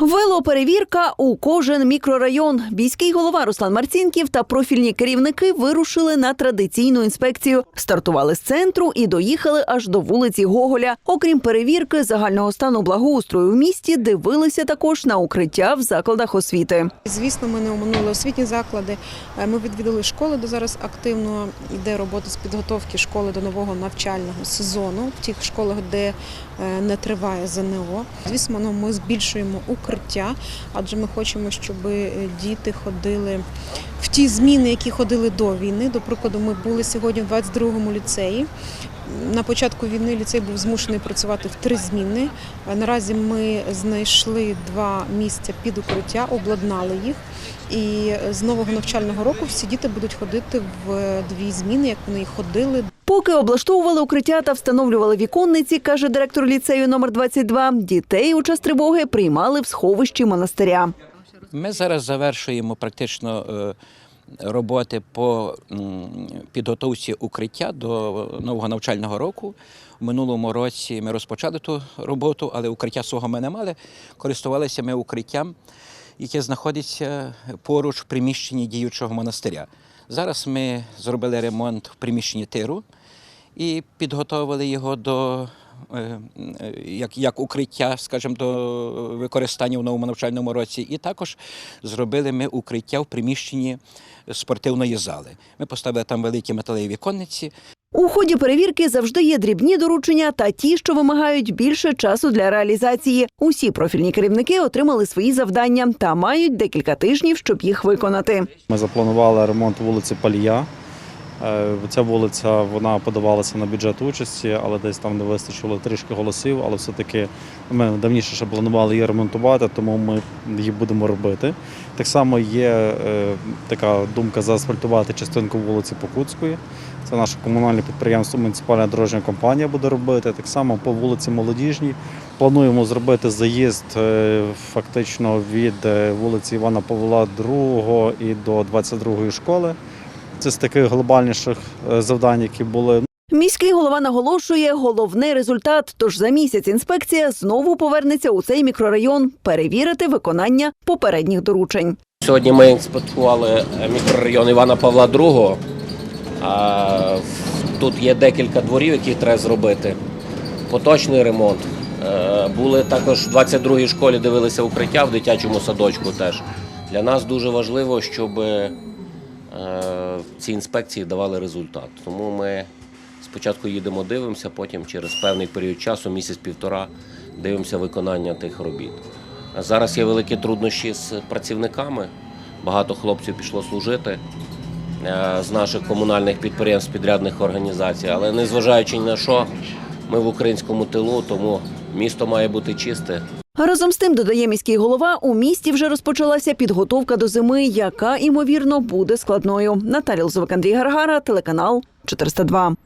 Велоперевірка у кожен мікрорайон. Міський голова Руслан Марцінків та профільні керівники вирушили на традиційну інспекцію. Стартували з центру і доїхали аж до вулиці Гоголя. Окрім перевірки загального стану благоустрою в місті, дивилися також на укриття в закладах освіти. Звісно, ми не оминули освітні заклади. Е, Ми відвідали школи, де зараз активно йде робота з підготовки школи до нового навчального сезону. В тих школах, де е, не триває ЗНО. Звісно, ну, ми збільшуємо укриття, адже ми хочемо, щоб е, діти ходили в ті зміни, які ходили до війни. До прикладу, ми були сьогодні в 22-му ліцеї. На початку війни ліцей був змушений працювати в три зміни. Е, Наразі ми знайшли два місця під укриття, обладнали їх. І з нового навчального року всі діти будуть ходити в дві зміни, як вони ходили Поки облаштовували укриття та встановлювали віконниці, каже директор ліцею номер 22, дітей у час тривоги приймали в сховищі монастиря. Ми зараз завершуємо практично е, роботи по підготовці укриття до нового навчального року. У минулому році ми розпочали ту роботу, але укриття свого ми не мали. Користувалися ми укриттям, яке знаходиться поруч в приміщенні діючого монастиря. Зараз ми зробили ремонт в приміщенні тиру і підготовили його до як, як укриття, скажімо, до використання в новому навчальному році. І також зробили ми укриття в приміщенні спортивної зали. Ми поставили там великі металеві віконниці. У ході перевірки завжди є дрібні доручення та ті, що вимагають більше часу для реалізації. Усі профільні керівники отримали свої завдання та мають декілька тижнів, щоб їх виконати. Ми запланували ремонт вулиці Палія. Е, Ця вулиця вона подавалася на бюджет участі, але десь там не вистачило трішки голосів. Але все-таки ми давніше ще планували її ремонтувати, тому ми її будемо робити. Так само є е, така думка заасфальтувати частинку вулиці Покутської. Це наше комунальне підприємство, муніципальна дорожня компанія буде робити. Так само по вулиці Молодіжній. Плануємо зробити заїзд е, фактично від вулиці Івана Павла II і до 22-ї школи. Це з таких глобальніших е, завдань, які були. Міський голова наголошує, головний результат. Тож за місяць інспекція знову повернеться у цей мікрорайон перевірити виконання попередніх доручень. Сьогодні ми інспектували мікрорайон Івана Павла II. Тут є декілька дворів, які треба зробити. Поточний ремонт. Е, Були також в 22-й школі, дивилися укриття в дитячому садочку теж. Для нас дуже важливо, щоб е, ці інспекції давали результат. Тому ми спочатку їдемо, дивимося, потім через певний період часу, місяць-півтора, дивимося виконання тих робіт. Зараз є великі труднощі з працівниками. Багато хлопців пішло служити е, з наших комунальних підприємств, підрядних організацій. Але незважаючи ні на що, ми в українському тилу, тому місто має бути чисте. Разом з тим, додає міський голова, у місті вже розпочалася підготовка до зими, яка, ймовірно буде складною. Наталя Лозовик, Андрій Гаргара, телеканал 402.